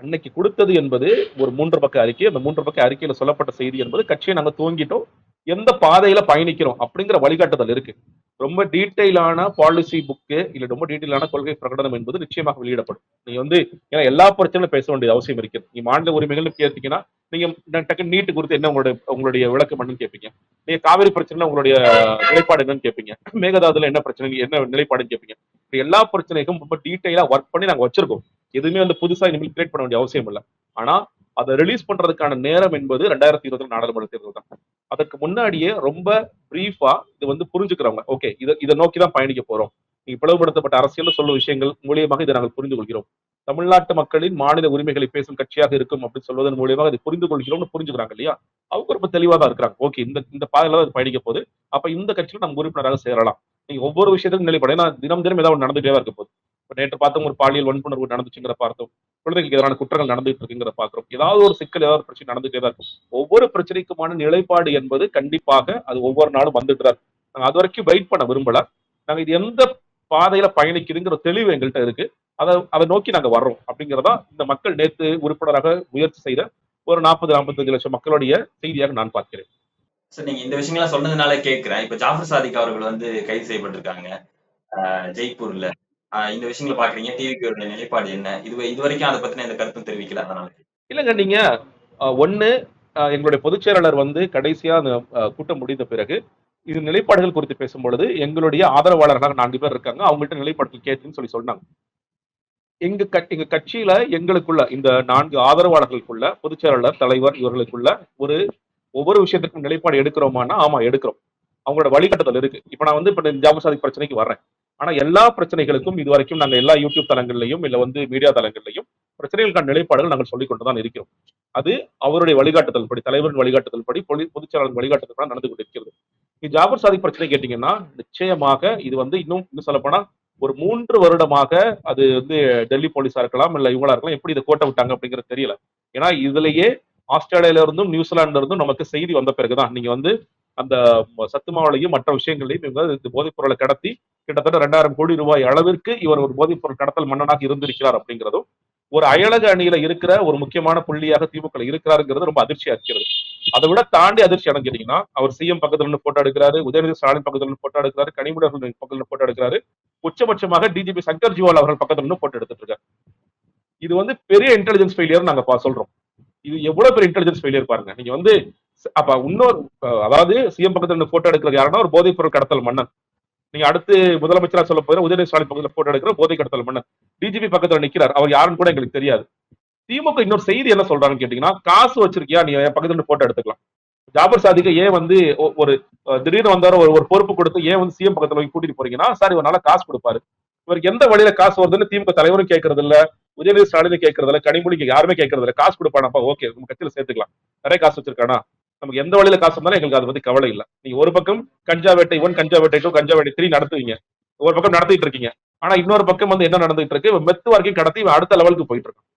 அன்னைக்கு கொடுத்தது என்பது ஒரு மூன்று பக்க அறிக்கை. அந்த மூன்று பக்க அறிக்கையில சொல்லப்பட்ட செய்தி என்பது கட்சியை நாங்கள் தூங்கிட்டோம். எந்த பாதையில பயணிக்கிறோம் அப்படிங்கிற வழிகாட்டுதல் இருக்கு. ரொம்ப டீட்டெயிலான பாலிசி புக்கு இல்ல ரொம்ப டீட்டெயிலான கொள்கை பிரகடனம் என்பது நிச்சயமாக வெளியிடப்படும். நீங்க வந்து ஏன்னா எல்லா பிரச்சனையும் பேச வேண்டிய அவசியம் இருக்குது நீ மாநில உரிமைகள்னு கேட்டீங்கன்னா நீங்க டக்கு நீட்டு குறித்து என்ன உங்களுடைய உங்களுடைய விளக்கம் என்னன்னு கேட்பீங்க நீங்க காவிரி பிரச்சனை உங்களுடைய நிலைப்பாடு என்னன்னு கேட்பீங்க மேகதாதுல என்ன பிரச்சனை என்ன நிலைப்பாடுன்னு கேட்பீங்க எல்லா பிரச்சனைக்கும் ரொம்ப டீட்டெயிலா ஒர்க் பண்ணி நாங்க வச்சிருக்கோம். எதுவுமே வந்து புதுசா இனிமேல் கிரியேட் பண்ண வேண்டிய அவசியம் இல்லை. ஆனா அதை ரிலீஸ் பண்றதுக்கான நேரம் என்பது ரெண்டாயிரத்தி இருபத்தி நாடாளுமன்ற தேர்தல் தான். அதுக்கு முன்னாடியே ரொம்ப பிரீஃபா இது வந்து புரிஞ்சுக்கிறவங்க. ஓகே இதை இதை நோக்கி தான் பயணிக்க போறோம். பிளவுபடுத்தப்பட்ட அரசியல் சொல்லும் விஷயங்கள் மூலியமாக இதை நாங்கள் புரிந்து கொள்கிறோம் தமிழ்நாட்டு மக்களின் மாநில உரிமைகளை பேசும் கட்சியாக இருக்கும் அப்படின்னு சொல்வதன் மூலியமாக அதை புரிந்து கொள்கிறோம்னு புரிஞ்சுக்கிறாங்க இல்லையா? அவங்க ரொம்ப தெளிவா தான் இருக்கிறாங்க. ஓகே இந்த இந்த பாதையில தான் அது பயணிக்க போது அப்ப இந்த கட்சியில நம்ம உறுப்பினராக சேரலாம். நீங்க ஒவ்வொரு விஷயத்துக்கும் நிலைப்பட. ஏன்னா தினம் தினம் ஏதாவது நடந்துகிட்டே நடந்துட்டே இருக்க போகுது. இப்ப நேற்று பார்த்தோம் ஒரு பாலியல் வன்புணர்வு நடந்துச்சுங்கிற பார்த்தோம். குழந்தைகளுக்கு எதிரான குற்றங்கள் நடந்துட்டு இருக்குங்கிற பார்க்கிறோம். ஏதாவது ஒரு சிக்கல் ஏதாவது ஒரு பிரச்சனை நடந்துட்டே தான் இருக்கும். ஒவ்வொரு பிரச்சனைக்குமான நிலைப்பாடு என்பது கண்டிப்பாக அது ஒவ்வொரு நாளும் வந்துட்டு தான் இருக்கும். நாங்க அது வரைக்கும் வெயிட் பண்ண விரும்பல. நாங்க இது எந்த பாதையில பயணிக்குதுங்கிற தெளிவு எங்கள்கிட்ட இருக்கு. அதை அதை நோக்கி நாங்க வர்றோம் அப்படிங்கிறதா இந்த மக்கள் நேத்து உறுப்பினராக முயற்சி செய்த ஒரு நாற்பது நாற்பத்தஞ்சு லட்சம் மக்களுடைய செய்தியாக நான் பார்க்கிறேன். சார் நீங்க இந்த விஷயங்கள்லாம் சொன்னதுனால கேட்கிறேன். இப்ப ஜாஃபர் சாதிக் அவர்கள் வந்து கைது செய்யப்பட்டிருக்காங்க. ஜெய்ப்பூர்ல. ஆஹ் இந்த விஷயங்களை பாக்குறீங்க டிவிக்கு நிலைப்பாடு என்ன? இது இது வரைக்கும் அதை பத்தின எந்த கருத்தும் தெரிவிக்கல அதனால இல்லைங்க நீங்க ஒண்ணு எங்களுடைய பொதுச் செயலாளர் வந்து கடைசியா அந்த கூட்டம் முடிந்த பிறகு இது நிலைப்பாடுகள் குறித்து பேசும்பொழுது எங்களுடைய ஆதரவாளர்களாக நான்கு பேர் இருக்காங்க. அவங்கள்ட்ட நிலைப்பாடுகள் கேட்டுன்னு சொல்லி சொன்னாங்க. எங்க கட்- எங்க கட்சியில எங்களுக்குள்ள இந்த நான்கு ஆதரவாளர்களுக்குள்ள பொதுச் செயலாளர் தலைவர் இவர்களுக்குள்ள ஒரு ஒவ்வொரு விஷயத்துக்கும் நிலைப்பாடு எடுக்கிறோமான்னா ஆமா எடுக்கிறோம். அவங்களோட வழிகாட்டுதல் இருக்கு. இப்ப நான் வந்து இப்ப இந்த ஜாபர் பிரச்சனைக்கு வர்றேன். ஆனா எல்லா பிரச்சனைகளுக்கும் இது வரைக்கும் நாங்க எல்லா யூடியூப் தளங்கள்லையும் இல்ல வந்து மீடியா தளங்கள்லையும் பிரச்சனைகளுக்கான நிலைப்பாடுகள் நாங்கள் சொல்லிக் கொண்டு தான் இருக்கிறோம். அது அவருடைய வழிகாட்டுதல் படி தலைவரின் வழிகாட்டுதல் படி பொதுச் செயலாளர் வழிகாட்டுதல் நடந்து கொண்டிருக்கிறது. இது ஜாபர் சாதிக் பிரச்சனை கேட்டீங்கன்னா நிச்சயமாக இது வந்து இன்னும் இன்னும் சொல்லப்போனா ஒரு மூன்று வருடமாக அது வந்து டெல்லி போலீஸா இருக்கலாம் இல்ல இவங்களா இருக்கலாம் எப்படி இதை கோட்டை விட்டாங்க அப்படிங்கிறது தெரியல. ஏன்னா இதுலயே ஆஸ்திரேலியால இருந்தும் நியூசிலாந்துல இருந்தும் நமக்கு செய்தி வந்த பிறகுதான். நீங்க வந்து அந்த சத்துமாவிலையும் மற்ற விஷயங்களையும் இவங்க இந்த போதைப் பொருளை கடத்தி கிட்டத்தட்ட ரெண்டாயிரம் கோடி ரூபாய் அளவிற்கு இவர் ஒரு போதைப் பொருள் கடத்தல் மன்னனாக இருந்திருக்கிறார் அப்படிங்கிறதும் ஒரு அயலக அணியில இருக்கிற ஒரு முக்கியமான புள்ளியாக திமுக இருக்கிறாருங்கிறது ரொம்ப அதிர்ச்சியா இருக்கிறது அதை விட தாண்டி அதிர்ச்சி அடைஞ்சிட்டீங்கன்னா அவர் சிஎம் பக்கத்துல இருந்து போட்டோ எடுக்கிறாரு உதயநிதி ஸ்டாலின் பக்கத்துல இருந்து போட்டோ எடுக்கிறாரு கனிமொழி அவர்கள் பக்கத்துல இருந்து போட்டோ எடுக்கிறாரு உச்சபட்சமாக டிஜிபி சங்கர் ஜிவால் அவர்கள் பக்கத்துல இருந்து போட்டோ எடுத்துட்டு இருக்காரு. இது வந்து பெரிய இன்டெலிஜென்ஸ் ஃபெயிலியர் நாங்க பா- சொல்றோம். இது எவ்வளவு பெரிய இன்டெலிஜென்ஸ் ஃபெயிலியர் பாருங்க. நீங்க வந்து அப்ப இன்னொரு அதாவது சிஎம் பக்கத்துல இருந்து போட்டோ எடுக்கிறது யாருன்னா ஒரு போதைப் பொருள் கடத்தல் மன்னன். நீங்க அடுத்து முதலமைச்சரா சொல்ல போகிற உதயநிதி ஸ்டாலின் பக்கத்துல போட்டோ எடுக்கிற போதை கடத்தல் மன்னன். டிஜிபி பக்கத்துல நிக்கிறார். அவர் யாருன்னு கூட எங்களுக்கு தெரியாது. திமுக இன்னொரு செய்தி என்ன சொல்றாங்கன்னு கேட்டீங்கன்னா காசு வச்சிருக்கியா? நீ என் பக்கத்துல இருந்து போட்டோ எடுத்துக்கலாம். ஜாபர் சாதிக்கு ஏன் வந்து ஒரு திடீர்னு வந்தாரு ஒரு ஒரு பொறுப்பு கொடுத்து ஏன் வந்து சிஎம் பக்கத்துல போய் கூட்டிட்டு போறீங்கன்னா சார் இவனால காசு கொடுப்பாரு. இவருக்கு எந்த வழியில காசு வருதுன்னு திமுக தலைவரும் கேட்கறது இல்ல உதயநிதி ஸ்டாலின் கேட்கறது இல்ல கனிமொழிக்கு யாருமே கேட்கறது இல்ல காசு கொடுப்பானப்பா ஓகே உங்க கட்சியில சேர்த்துக்கலாம். நிறைய காசு வச்சிருக்கானா? நமக்கு எந்த வழியில காசு இருந்தாலும் எங்களுக்கு அதை பத்தி கவலை இல்லை. நீங்க ஒரு பக்கம் கஞ்சா வேட்டை ஒன் கஞ்சா வேட்டை டூ கஞ்சா வேட்டை த்ரீ நடத்துவீங்க. ஒரு பக்கம் நடத்திட்டு இருக்கீங்க. ஆனா இன்னொரு பக்கம் வந்து என்ன நடந்துட்டு இருக்கு? மெத்து வரைக்கும் கடத்தி அடுத்த லெவலுக்கு போயிட்டு இருக்கும்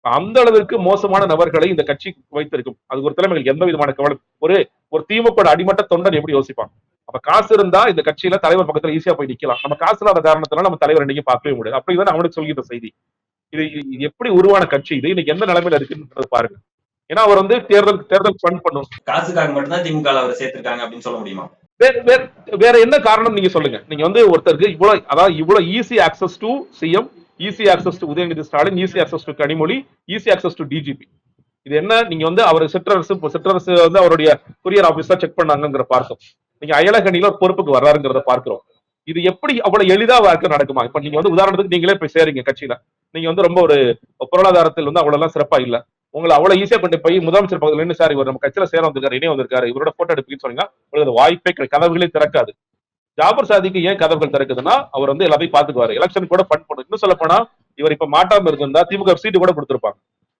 அந்த அளவிற்கு மோசமான நபர்களை இந்த கட்சி வைத்திருக்கும். அது ஒரு தலைமைகள் எந்த விதமான கவலை ஒரு ஒரு திமுக அடிமட்ட தொண்டன் எப்படி யோசிப்பான்? அப்ப காசு இருந்தா இந்த கட்சியில தலைவர் பக்கத்துல ஈஸியா போய் நிக்கலாம். நம்ம காசு இல்லாத காரணத்தினால நம்ம தலைவர் இன்னைக்கு பார்க்கவே முடியாது. அப்படிதான் அவனுக்கு சொல்கிற செய்தி. இது இது- இது எப்படி உருவான கட்சி? இது இன்னைக்கு எந்த நிலைமையில இருக்குன்றது பாருங்க. ஏன்னா அவர் வந்து தேர்தல் தேர்தல் ஃபண்ட் பண்ணும். காசுக்காக மட்டும்தான் திமுக அவர் சேர்த்திருக்காங்க அப்படின்னு சொல்ல முடியுமா? வேற என்ன காரணம் நீங்க சொல்லுங்க. நீங்க வந்து ஒருத்தருக்கு இவ்வளவு அதாவது இவ்வளவு easy access to CM easy access to Udhayanidhi Stalin easy access to Kanimozhi easy access to DGP இது என்ன? நீங்க வந்து அவர் சிற்றரசு சிற்றரசு வந்து அவருடைய குரியர் ஆபீஸா செக் பண்ணாங்கிற பார்த்தோம் நீங்க அயலகணியில பொறுப்புக்கு வர்றாருங்கிறத பார்க்கிறோம். இது எப்படி அவ்வளவு எளிதா வாழ்க்கை நடக்குமா? இப்ப நீங்க வந்து உதாரணத்துக்கு நீங்களே போய் சேரீங்க கட்சியில. நீங்க வந்து ரொம்ப ஒரு பொருளாதாரத்தில் வந்து அவ்வளவு எல்லாம் சிறப்பா இல்ல. உங்களை அவ்வளவு ஈஸியா கொண்டு போய் முதலமைச்சர் பகுதியில் என்ன சார் இவர் நம்ம கட்சியில சேர வந்திருக்காரு இணைய வந்திருக்காரு இவரோட போட்டோ எடுப்பீங்கன்னு சொன்னீங்கன்னா உங்களுக்கு வாய்ப்பே கதவுகளே திறக்காது. ஜாபர் சாதிக்கு ஏன் கதவுகள் திறக்குதுன்னா அவர் வந்து எல்லாத்தையும் பாத்துக்குவாரு எலெக்ஷன் கூட ஃபண்ட் பண்ணும் இன்னும் சொல்ல போனா இவர் இப்ப மாட்டாம இருந்திருந்தா திமுக சீட்டு கூட கொடுத்திருப்பாங்க.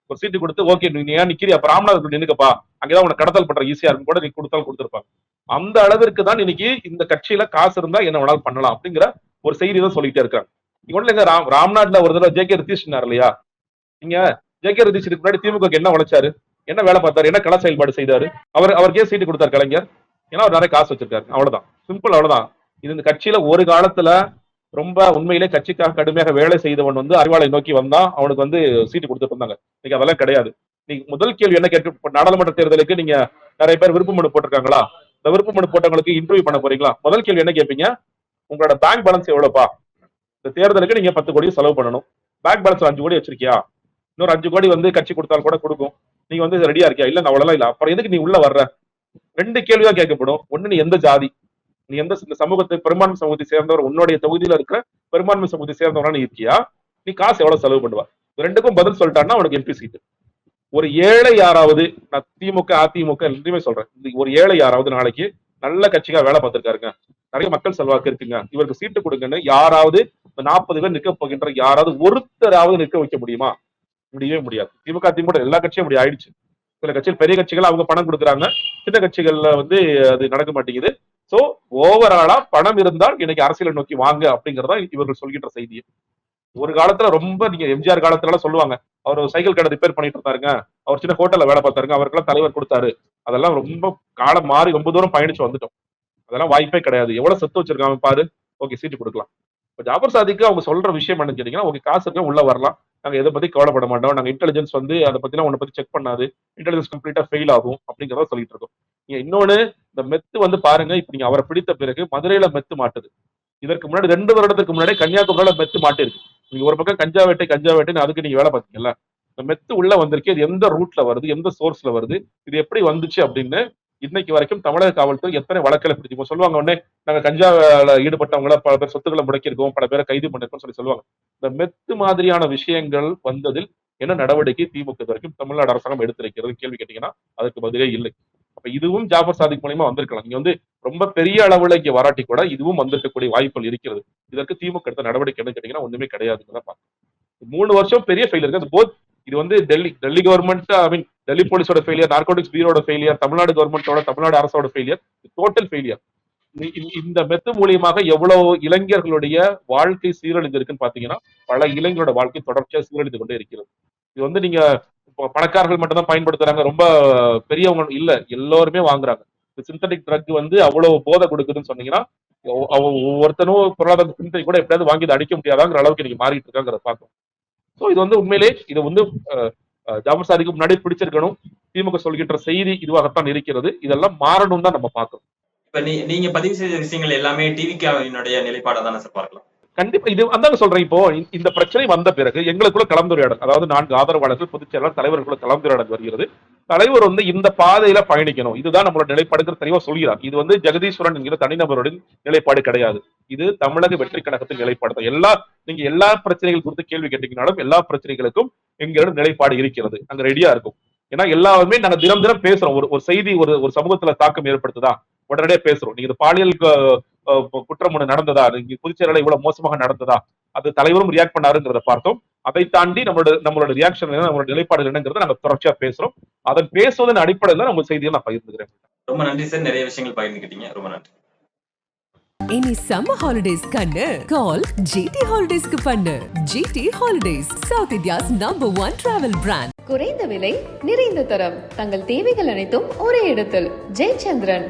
ஒரு சீட்டு கொடுத்து ஓகே நீ ஏன் நிக்கிறியா? அப்ப ராமநாதபுரம் நின்னுக்கப்பா. அங்கதான் உனக்கு கடத்தல் பண்ற ஈஸியா இருக்கும் கூட நீ கொடுத்தாலும் கொடுத்துருப்பாங்க. அந்த அளவிற்கு தான் இன்னைக்கு இந்த கட்சியில காசு இருந்தா என்ன வேணாலும் பண்ணலாம் அப்படிங்கிற ஒரு செய்தி தான் சொல்லிட்டே இருக்காங்க. இங்க ஒண்ணு இல்லைங்க ராம் ராம்நாட்ல ஒரு தடவை ஜே கே ரிதீஷ்னார் இல்லையா? நீங்க ஜே கே ரிதீஷ் இதுக்கு முன்னாடி திமுக என்ன உழைச்சாரு? என்ன வேலை பார்த்தாரு? என்ன கள செயல்பாடு செய்தாரு? அவர் அவருக்கே சீட்டு கொடுத்தார் கலைஞர். ஏன்னா அவர் நிறைய காசு வச்சிருக்காரு. அவ்வளவுதான். சிம்பிள் அவ்வளவுதான். இது இந்த கட்சியில ஒரு காலத்துல ரொம்ப உண்மையிலே கட்சிக்காக கடுமையாக வேலை செய்தவன் வந்து அறிவாளை நோக்கி வந்தான். அவனுக்கு வந்து சீட்டு கொடுத்துட்டு இருந்தாங்க இன்னைக்கு அதெல்லாம் கிடையாது. நீங்க முதல் கேள்வி என்ன கேட்க நாடாளுமன்ற தேர்தலுக்கு நீங்க நிறைய பேர் விருப்ப மனு போட்டிருக்காங்களா? இந்த விருப்ப மனு போட்டவங்களுக்கு இன்டர்வியூ பண்ண போறீங்களா? முதல் கேள்வி என்ன கேட்பீங்க உங்களோட பேங்க் பேலன்ஸ் எவ்வளவுப்பா இந்த தேர்தலுக்கு நீங்க பத்து கோடி செலவு பண்ணணும். பேங்க் பேலன்ஸ் அஞ்சு கோடி வச்சிருக்கியா? இன்னொரு அஞ்சு கோடி வந்து கட்சி கொடுத்தாலும் கூட கொடுக்கும். நீங்க வந்து ரெடியா இருக்கியா? இல்ல நான் அவ்வளவு இல்ல. அப்புறம் எதுக்கு நீ உள்ள வர்ற? ரெண்டு கேள்விதான் கேட்கப்படும். ஒண்ணு நீ எந்த ஜாதி? நீ எந்த இந்த சமூகத்தை பெரும்பான்மை சமூகத்தை சேர்ந்தவர் உன்னுடைய தொகுதியில இருக்கிற பெரும்பான்மை சமூகத்தை சேர்ந்தவரான இருக்கியா நீ காசு எவ்வளவு செலவு பண்ணுவா? ரெண்டுக்கும் பதில் சொல்லிட்டான்னா உனக்கு எம்பி சீட்டு ஒரு ஏழை யாராவது நான் திமுக அதிமுக எல்லாத்தையுமே சொல்றேன். ஒரு ஏழை யாராவது நாளைக்கு நல்ல கட்சிக்கா வேலை பார்த்திருக்காருங்க. நிறைய மக்கள் செல்வாக்கு இருக்குங்க. இவருக்கு சீட்டு கொடுங்கன்னு யாராவது நாற்பது பேர் நிற்க போகின்ற யாராவது ஒருத்தராவது நிற்க வைக்க முடியுமா? முடியவே முடியாது. திமுக திமுக எல்லா கட்சியும் அப்படி ஆயிடுச்சு. சில கட்சிகள் பெரிய கட்சிகள் அவங்க பணம் கொடுக்குறாங்க. சின்ன கட்சிகள்ல வந்து அது நடக்க மாட்டேங்குது. சோ ஓவராலா பணம் இருந்தால் இன்னைக்கு அரசியலை நோக்கி வாங்க அப்படிங்கறதா இவர்கள் சொல்கின்ற செய்தி. ஒரு காலத்துல ரொம்ப நீங்க எம்ஜிஆர் காலத்துல எல்லாம் சொல்லுவாங்க அவர் சைக்கிள் கடை ரிப்பேர் பண்ணிட்டு இருந்தாருங்க அவர் சின்ன ஹோட்டல்ல வேலை பார்த்தாருங்க அவருக்கெல்லாம் தலைவர் கொடுத்தாரு. அதெல்லாம் ரொம்ப காலம் மாறி ரொம்ப தூரம் பயணிச்சு வந்துட்டோம். அதெல்லாம் வாய்ப்பே கிடையாது. எவ்வளவு சொத்து வச்சிருக்காங்க பாரு. ஓகே சீட்டு கொடுக்கலாம். இப்போ ஜாபர் சாதிக்கு அவங்க சொல்ற விஷயம் என்னன்னு கேட்டீங்கன்னா ஓகே காசு இருக்க உள்ள வரலாம். நாங்கள் எதை பற்றி கவலைப்பட மாட்டோம். நாங்கள் இன்டெலிஜென்ஸ் வந்து அதை பற்றிலாம் உன்னை பற்றி செக் பண்ணாது. இன்டெலிஜென்ஸ் கம்ப்ளீட்டாக ஃபெயில் ஆகும் அப்படிங்கிறத சொல்லிட்டு இருக்கோம். நீங்கள் இன்னொன்னு இந்த மெத்து வந்து பாருங்க இப்போ நீங்கள் அவரை பிடித்த பிறகு மதுரையில் மெத்து மாட்டுது. இதற்கு முன்னாடி ரெண்டு வருடத்துக்கு முன்னாடி கன்னியாகுமரியில மெத்து மாட்டிருக்கு நீங்கள் ஒரு பக்கம் கஞ்சா வேட்டை கஞ்சா வேட்டைன்னு அதுக்கு நீங்கள் வேலை பார்த்தீங்கல்ல இந்த மெத்து உள்ள வந்திருக்கு. இது எந்த ரூட்ல வருது? எந்த சோர்ஸ்ல வருது? இது எப்படி வந்துச்சு அப்படின்னு இன்னைக்கு வரைக்கும் தமிழக காவல்துறை எத்தனை வழக்கில் பிடிச்சி சொல்லுவாங்க உடனே நாங்க கஞ்சாவில் ஈடுபட்டவங்கள பல பேர் சொத்துக்களை முடக்கியிருக்கோம் பல பேரை கைது பண்ணிருக்கோம் சொல்லி சொல்லுவாங்க. இந்த மெத்து மாதிரியான விஷயங்கள் வந்ததில் என்ன நடவடிக்கை திமுக வரைக்கும் தமிழ்நாடு அரசாங்கம் எடுத்திருக்கிறது? கேள்வி கேட்டீங்கன்னா அதுக்கு பதிலே இல்லை. அப்ப இதுவும் ஜாஃபர் சாதிக் மூலியமா வந்திருக்கலாம். நீங்க வந்து ரொம்ப பெரிய அளவுல இங்க வராட்டி கூட இதுவும் வந்திருக்கக்கூடிய வாய்ப்புகள் இருக்கிறது. இதற்கு திமுக எடுத்த நடவடிக்கை என்ன கேட்டீங்கன்னா ஒண்ணுமே கிடையாதுன்னு தான் பார்க்கணும் மூணு வருஷம் பெரிய ஃபெயில் இருக்கு. அது போத் இது வந்து Delhi Delhi government I mean Delhi போலீஸோட ஃபெயிலியர் நார்கோட்டிக்ஸ் பீரோட ஃபெயிலியர் தமிழ்நாடு கவர்மெண்டோட தமிழ்நாடு அரசோட ஃபெயிலியர் டோட்டல் ஃபெயிலியர் இந்த மெத்து மூலியமாக எவ்வளவு இளைஞர்களுடைய வாழ்க்கை சீரழிந்து இருக்குன்னு பாத்தீங்கன்னா பல இளைஞர்களோட வாழ்க்கை தொடர்ச்சியாக சீரழிந்து கொண்டே இருக்கிறது. இது வந்து நீங்க இப்போ பணக்காரர்கள் மட்டும் தான் பயன்படுத்துறாங்க ரொம்ப பெரியவங்க இல்ல எல்லோருமே வாங்குறாங்க. சிந்தட்டிக் ட்ரக் வந்து அவ்வளவு போதை கொடுக்குதுன்னு சொன்னீங்கன்னா ஒ- ஒவ்வொருத்தனும் பொருளாதார சிந்தனை கூட எப்படியாவது வாங்கி அடிக்க முடியாதாங்கிற அளவுக்கு இன்னைக்கு மாறிட்டு இருக்காங்கிறத பார்க்கும் ஸோ இது வந்து உண்மையிலே இது வந்து அஹ், ஜாபர் சாதிக்கு முன்னாடி பிடிச்சிருக்கணும். திமுக சொல்கின்ற செய்தி இதுவாகத்தான் இருக்கிறது. இதெல்லாம் மாறணும் தான் நம்ம பார்க்கணும் இப்ப நீ நீங்க பதிவு செய்த விஷயங்கள் எல்லாமே டிவிக்காவினுடைய நிலைப்பாடா தானே சார் பார்க்கலாம்? கண்டிப்பா இது அந்தாங்க சொல்றேன். இப்போ இந்த- பிரச்சனை வந்த பிறகு எங்களுக்குள்ள கலந்துரையாடல் அதாவது நான்கு ஆதரவாளர்கள் பொதுச்செயலாளர் தலைவர்களுக்குள்ள கலந்துரையாடல் வருகிறது. தலைவர் வந்து இந்த பாதையில பயணிக்கணும். இதுதான் நம்மளோட நிலைப்பாடுங்கிற தெளிவா சொல்கிறார். இது வந்து ஜெகதீஸ்வரன் என்கிற தனிநபருடன் நிலைப்பாடு கிடையாது. இது தமிழக வெற்றி கழகத்தின் நிலைப்பாடு தான். எல்லா நீங்க எல்லா பிரச்சனைகள் குறித்து கேள்வி கேட்டீங்கனாலும் எல்லா பிரச்சனைகளுக்கும் எங்களோட நிலைப்பாடு இருக்கிறது. அங்க ரெடியா இருக்கும். ஏன்னா எல்லாருமே நாங்க தினம் தினம் பேசுறோம். ஒரு ஒரு செய்தி ஒரு ஒரு சமூகத்துல தாக்கம் ஏற்படுத்துதா? உடனடியே பேசுறோம். நீங்க பாலியல் குற்றம் நடந்ததா? நீங்க புதுச்சேரியில இவ்வளவு மோசமாக நடந்ததா? அது தலைவரும் ரியாக்ட் பண்ணாருங்கிறத பார்த்தோம். அதை தாண்டி நம்மளோட நம்மளோட ரியாக்ஷன் என்ன நம்மளோட நிலைப்பாடு என்னங்கிறத நாங்க தொடர்ச்சியா பேசுறோம். அதன் பேசுவதன் அடிப்படையில் உங்க செய்தியை நான் பகிர்ந்துக்கிறேன். ரொம்ப நன்றி சார். நிறைய விஷயங்கள் பகிர்ந்துக்கிட்டீங்க ரொம்ப நன்றி. இனி சம்மர் ஹாலிடேஸ் கண்ணு. கால் ஜிடி ஹாலிடேஸ்க்கு பண்ணு. GT holidays south India's number one travel brand குறைந்த விலை நிறைந்த தரம். தங்கள் தேவைகள் அனைத்தும் ஒரே இடத்தில். ஜெயச்சந்திரன்.